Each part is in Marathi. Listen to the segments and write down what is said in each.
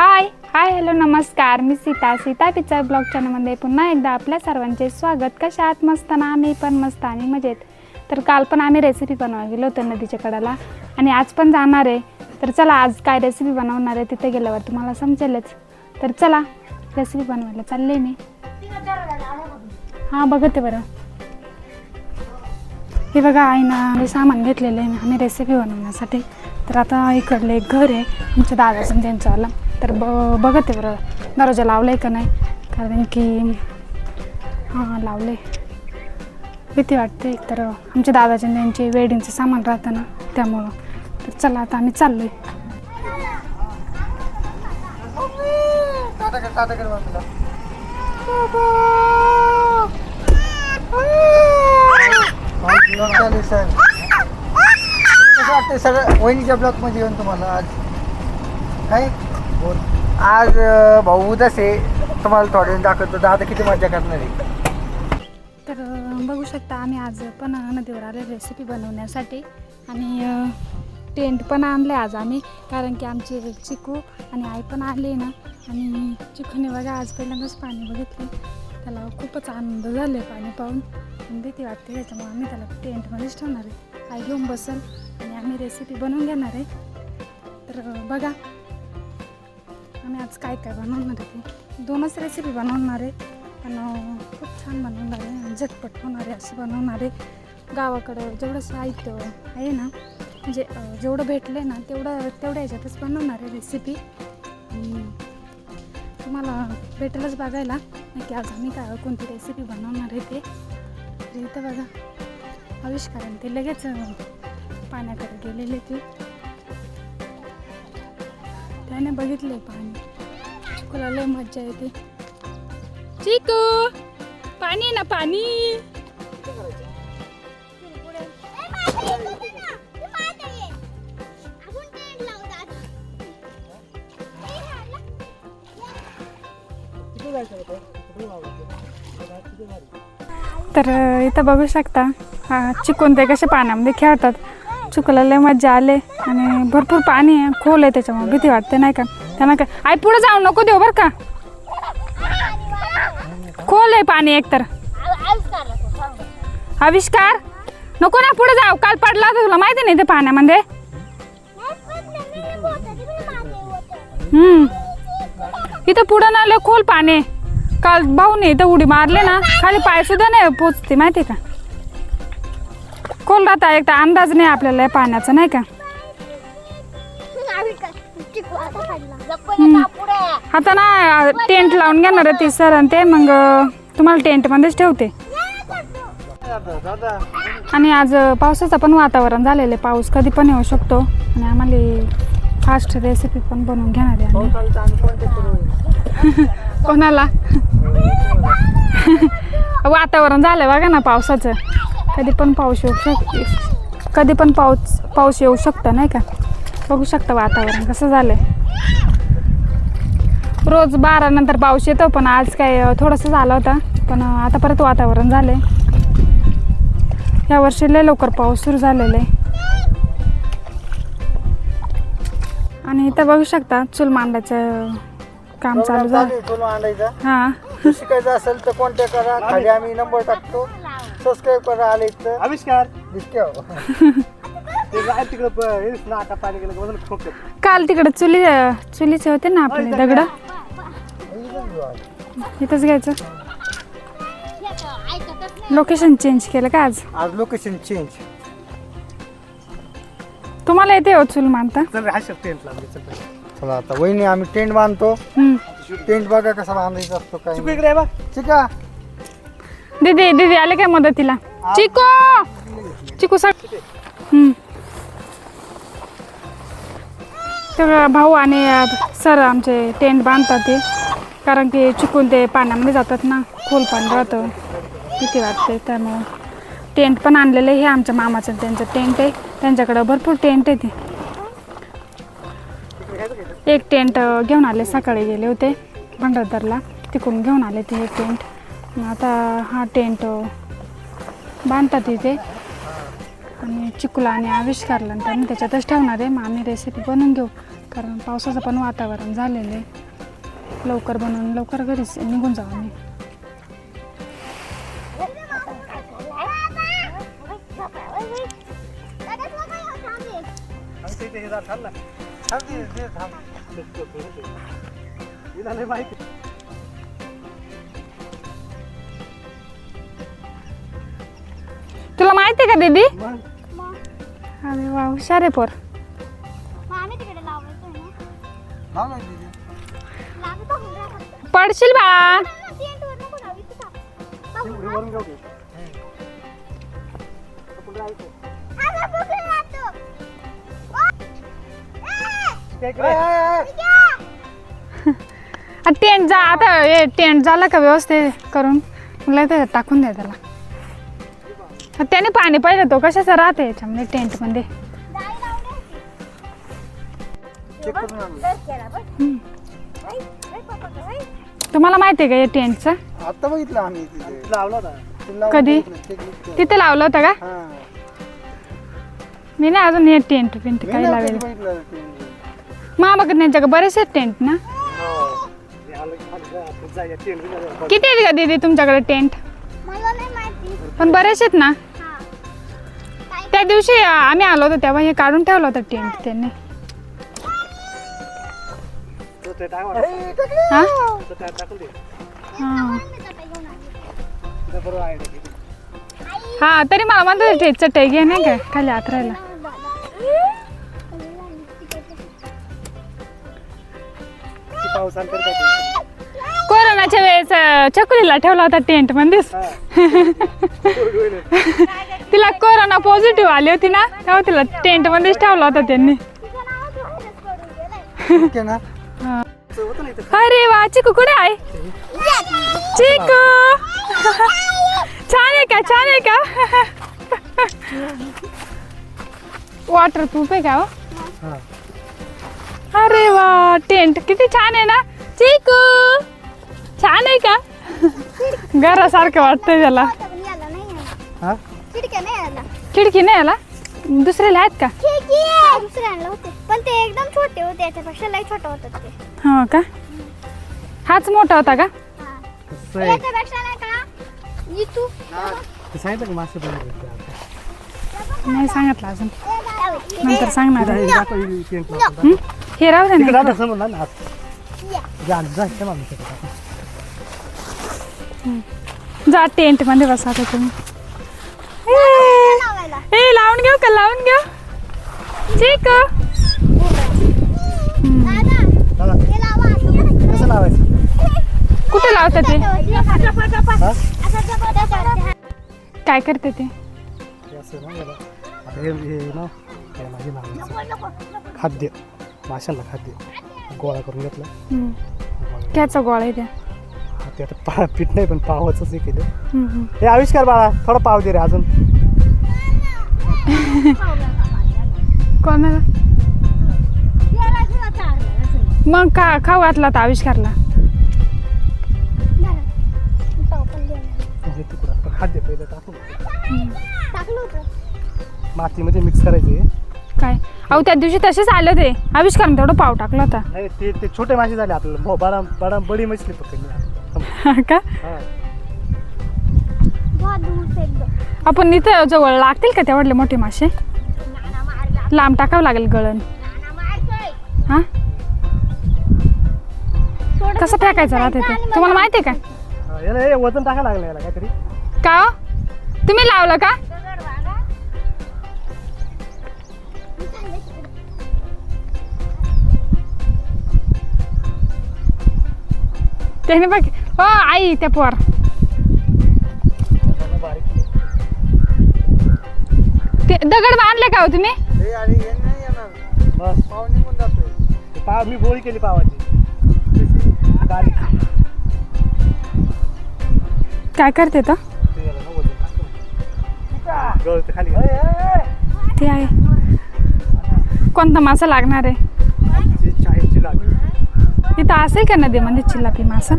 हाय हाय हॅलो नमस्कार. मी सीता. सीता पिक्चर ब्लॉग चॅनलमध्ये पुन्हा एकदा आपल्या सर्वांचे स्वागत. कशा आहात? मस्त ना? आम्ही पण मस्त आणि मजेत. तर काल पण आम्ही रेसिपी बनवा गेलो होतो नदीच्या कडाला. आणि आज पण जाणार आहे. तर चला आज काय रेसिपी बनवणार आहे तिथे गेल्यावर तुम्हाला समजेलच. तर चला रेसिपी बनवायला चालले मी. हां बघते बरं. हे बघा आईनं हे सामान घेतलेलं आहे. आम्ही रेसिपी बनवण्यासाठी. तर आता इकडलं एक घर आहे आमच्या दादाचं आणि तर ब बघत आहे बरं दरवाजा लावला आहे का नाही? कारण की हां लावले भीती वाटते तर आमच्या दादाच्या त्यांचे वेडिंगचं सामान राहतं ना त्यामुळं. तर चला आता आम्ही चाललो आहे कसं वाटतं सगळं? वहिनीच्या ब्लॉकमध्ये येऊन तुम्हाला आज? काय? बोल. आज भाऊ उदास आहे. तुम्हाला थोडे दाखवतो. दादा किती मजा करणार आहे? तर बघू शकता आम्ही आज पण नदीवर आले रेसिपी बनवण्यासाठी. आणि टेंट पण आणले आज आम्ही. कारण की आमची चिकू आणि आई पण आली ना. आणि चिकूने बघा आज पहिल्यांदाच पाणी बघितले. त्याला खूपच आनंद झाले पाणी पाहून. भीती वाटते त्याच्यामुळे आम्ही त्याला टेंटमध्येच ठेवणार आहे. आई घेऊन बसल. आणि आम्ही रेसिपी बनवून घेणार आहे. तर बघा आम्ही आज काय काय बनवणार आहे ते. दोनच रेसिपी बनवणार आहे. पण खूप छान बनवणार आहे आणि झटपट होणार आहे असं बनवणार आहे. गावाकडं जेवढं साहित्य आहे ना म्हणजे जेवढं भेटलं आहे ना तेवढं तेवढ्या ह्याच्यातच बनवणार आहे रेसिपी तुम्हाला भेटेलच बघायला. नक्की आज आम्ही काय कोणती रेसिपी बनवणार आहे ते. इथं बघा आविष्कार आणि ते लगेच पाण्याकडे गेलेले ते. त्याने बघितले पाणी. चिकूला लय मज्जा येते. चिकू पाणी आहे ना पाणी? तर इथं बघू शकता हा चिकून ते कसे पाण्यामध्ये खेळतात. चुकला लय मज्जा आले. आणि भरपूर पाणी आहे खोल आहे त्याच्यामुळे भीती वाटते नाही का? त्यांना काय आई पुढे जाऊ नको देऊ बरं का? खोल आहे पाणी एकतर. आविष्कार नको ना पुढे जाऊ काल पडला होता तुला माहिती नाही ते पाण्यामध्ये? हम्म. इथं पुढं ना लय खोल पाणी आहे. काल भाऊने इथं उडी मारले ना खाली पाय सुद्धा नाही पोचते माहिती का? खोल राहता? एक तर अंदाज नाही आपल्याला या पाण्याचा नाही का? आता ना टेंट लावून घेणार आहे ती सर आणि ते मग तुम्हाला टेंटमध्येच ठेवते. आणि आज पावसाचं पण वातावरण झालेलं आहे. पाऊस कधी पण येऊ शकतो. आणि आम्हाला फास्ट रेसिपी पण बनवून घेणार आहे कोणाला? वातावरण झालं बघा ना पावसाचं. कधी पण पाऊस येऊ शक कधी पण पाऊस पाऊस येऊ शकतो नाही का? बघू शकता वातावरण कसं झालंय. रोज बारा नंतर पाऊस येतो पण आज काय थोडंसं झालं होता पण आता परत वातावरण झालंय. या वर्षी लय लवकर पाऊस सुरू झालेला आहे. आणि इथं बघू शकता चूल मांडायचं काम चालू झालं. हां. शिकायचं असेल तर कॉन्टॅक्ट करा. खाली आम्ही नंबर टाकतो. सबस्क्राईब करा आले तर आविष्कार. हो. ते तिकडं प- हेच ना आता पाणी गेलं की बदल ठोकत काल तिकडे चुली चुलीचे होते ना आपले दगड? इथंच घ्यायचं. लोकेशन चेंज केलं का आज? आज लोकेशन चेंज तुम्हाला येते हो चूल मांडता चल रे, हा शब्द टेंट लावले चल पहिले. चला आता वहिनी आम्ही टेंट बांधतो. हम्म. टेंट बघा कसा बांधायचा असतो काय चिकू इकडे आहे बा. ठीक आहे दीदी दीदी आले काय मदतीला? चिको! चिकू हम्म. तर भाऊ आणि सर आमचे टेंट बांधतात ते. कारण की चुकून ते पाण्यामध्ये जातात ना खोल पाणी राहतं. किती वाटते त्यामुळं. टेंट पण आणलेलं हे आमच्या मामाचं त्यांचं टेंट आहे. त्यांच्याकडं भरपूर टेंट आहे ते. एक टेंट घेऊन आले सकाळी गेले होते भंडारदरला. तिकडून घेऊन आले ते एक टेंट. आता हा टेंट बांधतात इथे. आणि चिकुला आणि आविष्कारला आणि त्यांनी त्याच्यातच ठेवणार आहे. मग आम्ही रेसिपी बनवून घेऊ. कारण पावसाचं पण वातावरण झालेलं आहे. लवकर बनवून लवकर घरीच निघून जाऊ आम्ही. माहिती. तुला माहिती का दीदी अरे वा हुशार आहे पोर आम्ही तिकडे. पडशील बा इथं. टेंट जा आता हे टेंट झाला का व्यवस्थित करून मला ते टाकून द्या त्याला त्याने पाणी पाहिलं तो कशाचा राहते याच्यामध्ये पप्पा, बाई. तुम्हाला माहिती आहे का हे टेंटचं? आता बघितलं आम्ही तिथे. लावला होता. ते लावून कधी? तिथे लावलं होतं का? हा. मी नाही अजून हे टेंट पिंट काही लावेल. मामा त्यांच्या बरेचसे टेंट ना? जाऊया. किती आहेत का दीदी तुमच्याकडे टेंट? मला नाही माहिती. पण बरेच आहेत ना? हा त्या दिवशी आम्ही आलो होतो तेव्हा हे काढून ठेवलं होतं टेंट त्यांनी. हा. हा. चटई. हा तरी मला म्हणतो टेटचं टे घे नाही का खाली टेन्शन कोरोनाच्या वेळेस अं, चकुलीला ठेवला होता टेंट मध्येच नाही. तिला पॉझिटिव्ह आली होती ना तेव्हा तिला टेंट मध्येच ठेवला होता त्यांनी. ओके ना हा. अरे वा चिकू कुठे आहे चिकू छान आहे का छान आहे का वॉटर प्रूफ आहे का हो? अरे वा टेंट किती छान आहे ना चिकू छान आहे का घरासारखं वाटतंय त्याला याला नाही. हा? खिडक्या नाही याला खिडकी नाही याला दुसऱ्याला आहेत का? खिडकी आहे. दुसऱ्यांना होते. पण ते एकदम छोटे होते याच्यापेक्षा लई छोटे होतात ते. हो का? हाच मोठा होता का? हा. कसं आहे? याच्यापेक्षा नाही का? इथू ते. सांगितलं का मासे बनवले ते? नाही सांगितलं अजून. नंतर सांगणार आहे. हे राहू दे ना समोर ना. जा टेंटमध्ये बसा आता तुम्ही. ए लावून घेऊ का? लावून घेऊ. ठीक हे कसं लावायचं? कुठे लावतात ते? हा? काय करते ते? हे हे हे हे खाद्य. माशांना खाद्य. गोळा करून घेतला. हं. घ्यायचा गोळा आहे त्या. हा, ते आता पा पीठ नाही पण पावाचंच हे केलं. हं, हं. हे आविष्कार बाळा थोडा पाव दे रे अजून. कोणाला? मग का खाऊ घातला तर आविष्कारला? म्हणजे तुकडा मातीमध्ये मिक्स करायचं. काय? अहो त्या दिवशी तसेच आले होते आविष्कारने तेवढं पाव टाकला होता. नाही ते ते छोटे मासे झाले आपल्याला. भो बारा बारा बडी मछली पकडली. हा का? हा. बहुत दूर से एकदम आपण इथं जवळ लागतील का तेवढले मोठे मासे? लांब टाकावं लागेल गळण. हा? कसं फेकायचं राहते ते? तुम्हाला माहिती आहे का? याला हे वजन टाकायला लागलं याला काहीतरी. का हो? तुम्ही लावलं का? त्याने बघ हो आई त्या पोर. ते दगड बांधले का हो तुम्ही हे आणि हे नाही येणार बस पाव निघून जातोय ते पाव मी गोळी केली पावाची बारीक काय करते तर ते याला ना वजन टाकतो. गळतं खाली ते आहे कोणता मासा लागणार आहे ती चाळीसची लागली इथं असेल का नदीमध्ये चिल्लापी मासा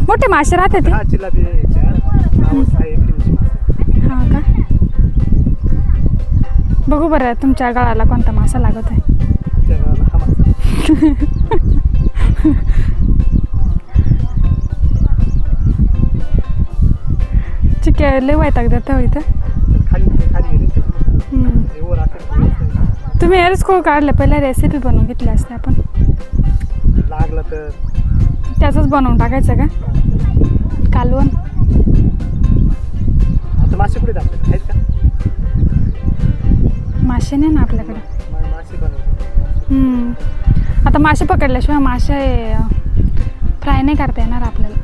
मोठे मासे राहते ते हा मासे हा का बघू बरं तुमच्या गळाला कोणता मासा लागत आहे? आमच्या चिके लय वैताग देता हो इथं. तुम्ही हेअरच कोळ काढलं पहिल्या रेसिपी बनवून घेतली असते आपण. लागलं तर त्याचंच बनवून टाकायचं का? कालवण. आता मासे कुठे टाकले आहेत का? मासे नाही ना आपल्याकडे. आता मासे पकडल्याशिवाय मासे फ्राय नाही करता येणार आपल्याला.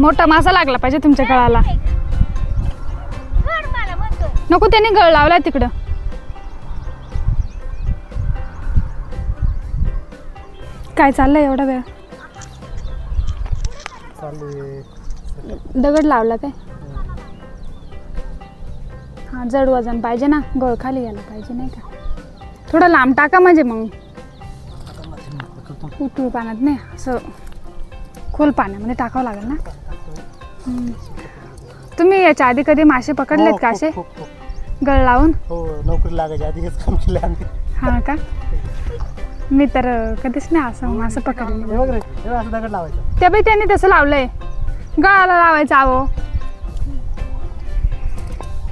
मोठा मासा लागला पाहिजे तुमच्या गळाला. नको त्याने गळ लावलाय तिकडं. काय चाललंय एवढा वेळ? दगड लावला काय? हा जड वजन पाहिजे ना गळ खाली गेला पाहिजे नाही का? थोडं लांब टाका म्हणजे मग. उतू पाण्यात नाही असं खोल पाण्यामध्ये टाकावं लागेल ना. तुम्ही याच्या आधी कधी मासे पकडलेत हो, का असे. गळ लावून? हो नोकरी लागायच्या आधी हेच काम केलं आम्ही. हा का? मी तर कधीच नाही असं पकडलं हे हे असं लावायचं. त्या बाई त्यांनी तसं लावलंय. गळाला लावायचं आहो.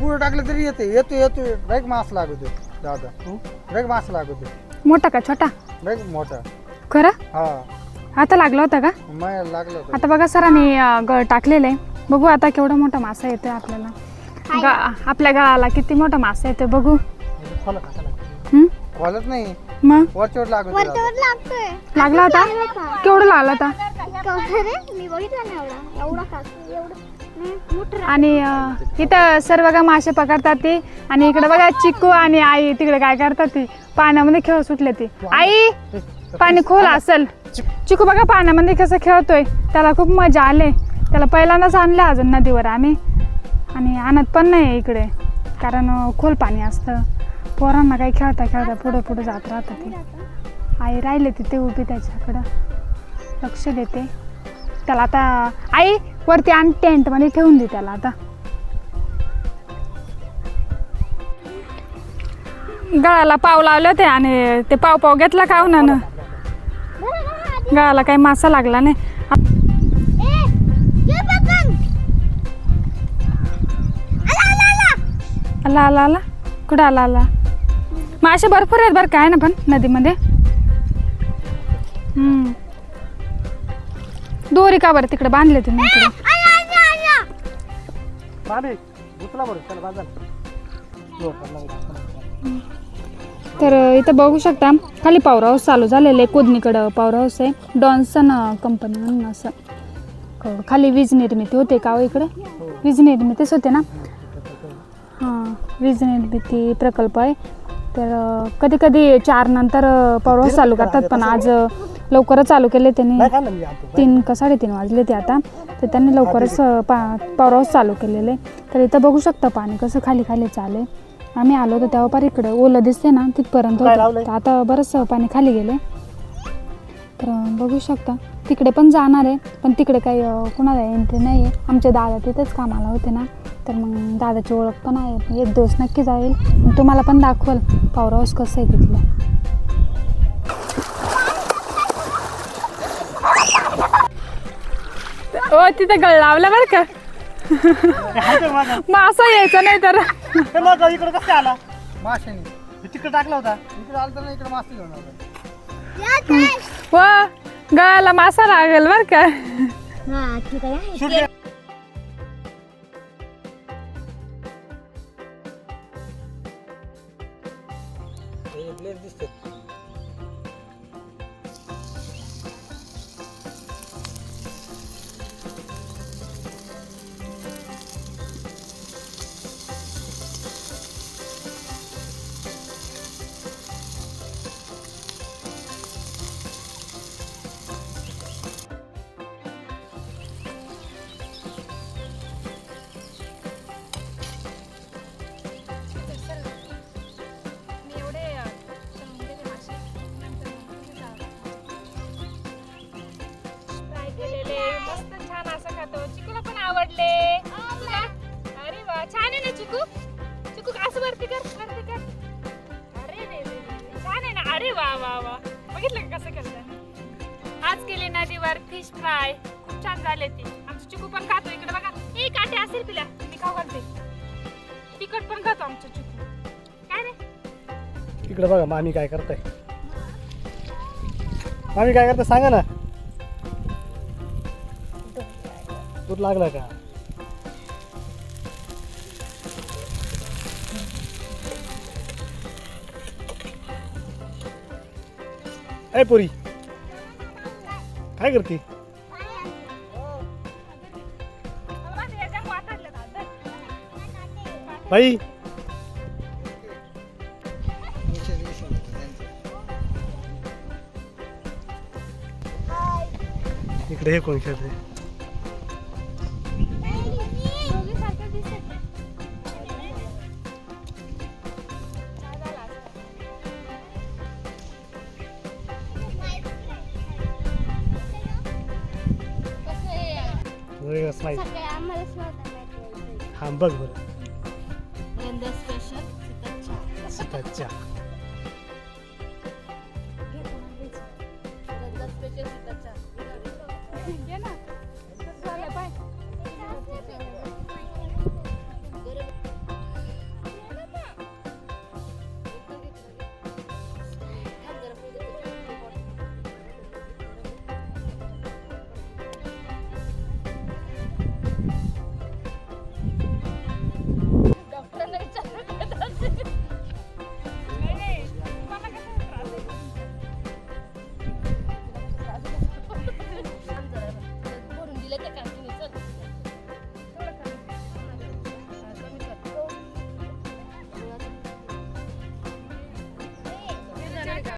पुढे टाकलं तरी येते. येतो येतो. रेग मास लागतो. दादा. रेग मास लागतो. मोठा का छोटा? रेग मोठा. खरं? हा. आता लागला होता का? माया लागलं होतं. आता बघा सरांनी अं, गळ टाकलेलं आहे. बघू आता केवढा मोठा मासा येतोय आपल्याला. गा आपल्या गळाला किती मोठा मासा येतोय बघू. खोला लागतं? खोलत नाही. मग? वरच्यावर लागतो वरच्यावर लागतोय. लागला होता? केवढा लागला होता? केवढा रे? मी बघितला नाही एवढा. आणि इथं सर्व का मासे पकडतात ती. आणि इकडे बघा चिक्कू आणि आई तिकडे काय करतात ती. पाण्यामध्ये खेळ सुटले ती. आई पाणी खोल असेल. चिकू बघा पाण्यामध्ये कसं खेळतोय. त्याला खूप मजा आले. त्याला पहिल्यांदाच आणलं अजून नदीवर आम्ही. आणि आणत पण नाही इकडे. कारण खोल पाणी असतं. पोरांना काही खेळता खेळता पुढे पुढे जात राहतं ते. आई राहिले तिथे उभी त्याच्याकडं. लक्ष देते. त्याला आता आई वरती आण टेंटमध्ये ठेवून दे त्याला आता. गळाला पाव लावले होते आणि ते पाव पाव घेतला का ना गळाला काही मासा लागला नाही. आला आला आला. कुठं आला आला? मासे भरपूर आहेत बरं काय ना पण नदीमध्ये? हम्म. दोरी का बरं तिकडे बांधले तुम्ही इकडे. मामी बरं चला बाजार हो, चला, चला. तर इथं बघू शकता खाली पॉवर हाऊस चालू झालेलं आहे कोदनीकडं पॉवर हाऊस आहे. डॉन्सन कंपनी म्हणून असं. क- खाली वीज निर्मिती होते का हो इकडे? वीज निर्मितीच होते ना? हां वीज निर्मिती प्रकल्प आहे. तर कधी कधी चार नंतर पॉवर हाऊस चालू करतात पण आज अ, लवकरच चालू केले त्यांनी. नाही मी तीन का साडेतीन वाजले ते आता. तर त्यांनी लवकरच अ, पा पॉवर हाऊस चालू केलेले. तर इथं बघू शकता पाणी कसं खाली खाली चाले आम्ही आलो होतो तेव्हा पार इकडं. ओलं दिसते ना तिथपर्यंत काय होतं. लावलंय? तर आता बरंच पाणी खाली गेले तर अ, बघू शकता. तिकडे पण जाणार आहे पण तिकडे काही अ, कुणाला एंट्री नाही आहे आमचे दादा तिथेच कामाला होते ना. तर मग दादाची ओळख पण आहे. एक दिवस नक्की जाईल. तुम्हाला पण दाखवल पॉवर हाऊस कसं आहे तिथलं. ओ तिथं गळ लावला बरं का. मग असं यायचं नाही तर. हे इकडे कसं आला? माशाने. हे तिकडे टाकला होता. इकडे आलं तर इकडे मासे घेऊन आलो? व गळाला मासा लागेल बरं का. हा, ठीक आहे. सुटले छान आहे ना चिकू? चिकू असं वरती कर वरती कर. अरे रे रे रे छान आहे ना? अरे वा वा वा. बघितलं का आज केली नदीवर फिश फ्राय खूप छान झाले ती. आमचं चिकू पण खातो इकडे बघा. ए काटे असेल पिल्या मी खाऊ घालते तिखट पण खातो आमचं चिकू. काय रे? इकडे बघा मामी काय करताय. मामी काय करताय? सांगा ना. दूध लागला का? ए पुरी. काय करते? बाई. इकडे हे कोण खेळते वेगळंच माहिती सगळे आम्हाला स्वतः हा बघ बरं. स्पेशल सीताच्या